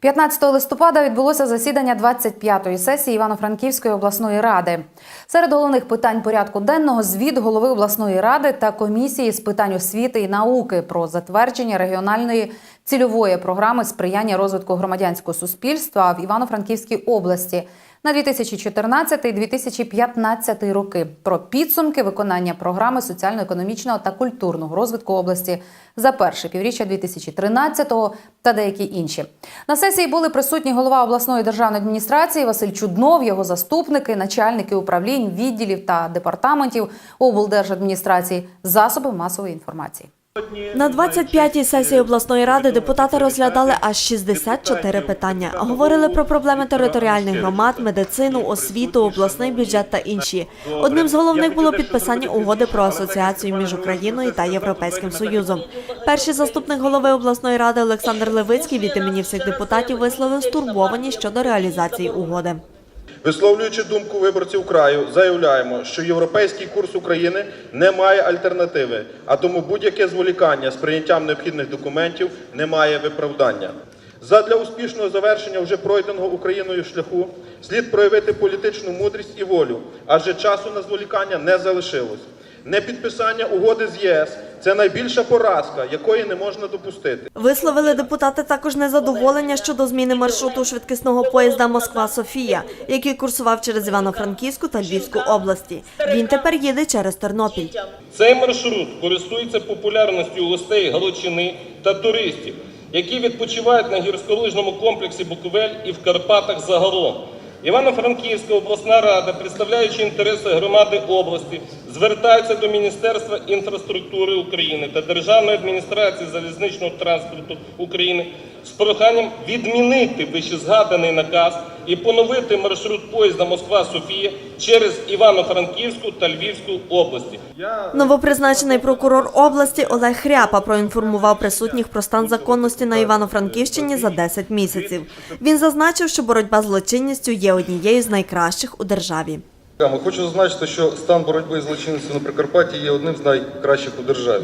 15 листопада відбулося засідання 25-ї сесії Івано-Франківської обласної ради. Серед головних питань порядку денного звіт голови обласної ради та комісії з питань освіти і науки про затвердження регіональної цільової програми сприяння розвитку громадянського суспільства в Івано-Франківській області на 2014-2015 роки про підсумки виконання програми соціально-економічного та культурного розвитку області за перше півріччя 2013-го та деякі інші. На сесії були присутні голова обласної державної адміністрації Василь Чуднов, його заступники, начальники управлінь, відділів та департаментів облдержадміністрації, засоби масової інформації. На 25-й сесії обласної ради депутати розглядали аж 64 питання. Говорили про проблеми територіальних громад, медицину, освіту, обласний бюджет та інші. Одним з головних було підписання угоди про асоціацію між Україною та Європейським Союзом. Перший заступник голови обласної ради Олександр Левицький від імені всіх депутатів висловив стурбованість щодо реалізації угоди. Висловлюючи думку виборців краю, заявляємо, що європейський курс України не має альтернативи, а тому будь-яке зволікання з прийняттям необхідних документів не має виправдання. Задля успішного завершення вже пройденого Україною шляху слід проявити політичну мудрість і волю, адже часу на зволікання не залишилось. Непідписання угоди з ЄС це найбільша поразка, якої не можна допустити. Висловили депутати також незадоволення щодо зміни маршруту швидкісного поїзда Москва-Софія, який курсував через Івано-Франківську та Львівську області. Він тепер їде через Тернопіль. Цей маршрут користується популярністю гостей Галичини та туристів, які відпочивають на гірськолижному комплексі Буковель і в Карпатах загалом. Івано-Франківська обласна рада, представляючи інтереси громади області, звертається до Міністерства інфраструктури України та Державної адміністрації залізничного транспорту України з проханням відмінити вищезгаданий наказ і поновити маршрут поїзда Москва-Софія через Івано-Франківську та Львівську області. Новопризначений прокурор області Олег Хряпа проінформував присутніх про стан законності на Івано-Франківщині за 10 місяців. Він зазначив, що боротьба з злочинністю є однією з найкращих у державі. Я Хочу зазначити, що стан боротьби з злочинністю на Прикарпатті є одним з найкращих у державі.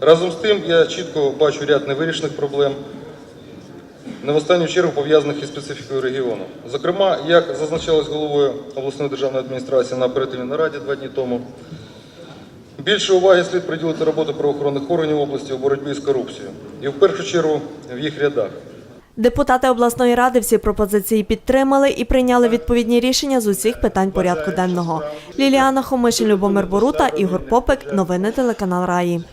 Разом з тим, я чітко бачу ряд невирішених проблем, не в останню чергу пов'язаних із специфікою регіону. Зокрема, як зазначалось головою обласної державної адміністрації на оперативній нараді два дні тому, більше уваги слід приділити роботи правоохоронних органів області у боротьбі з корупцією. І в першу чергу в їх рядах. Депутати обласної ради всі пропозиції підтримали і прийняли відповідні рішення з усіх питань порядку денного. Ліліана Хомишин, Любомир Борута, Ігор Попик. Новини телеканал Раї.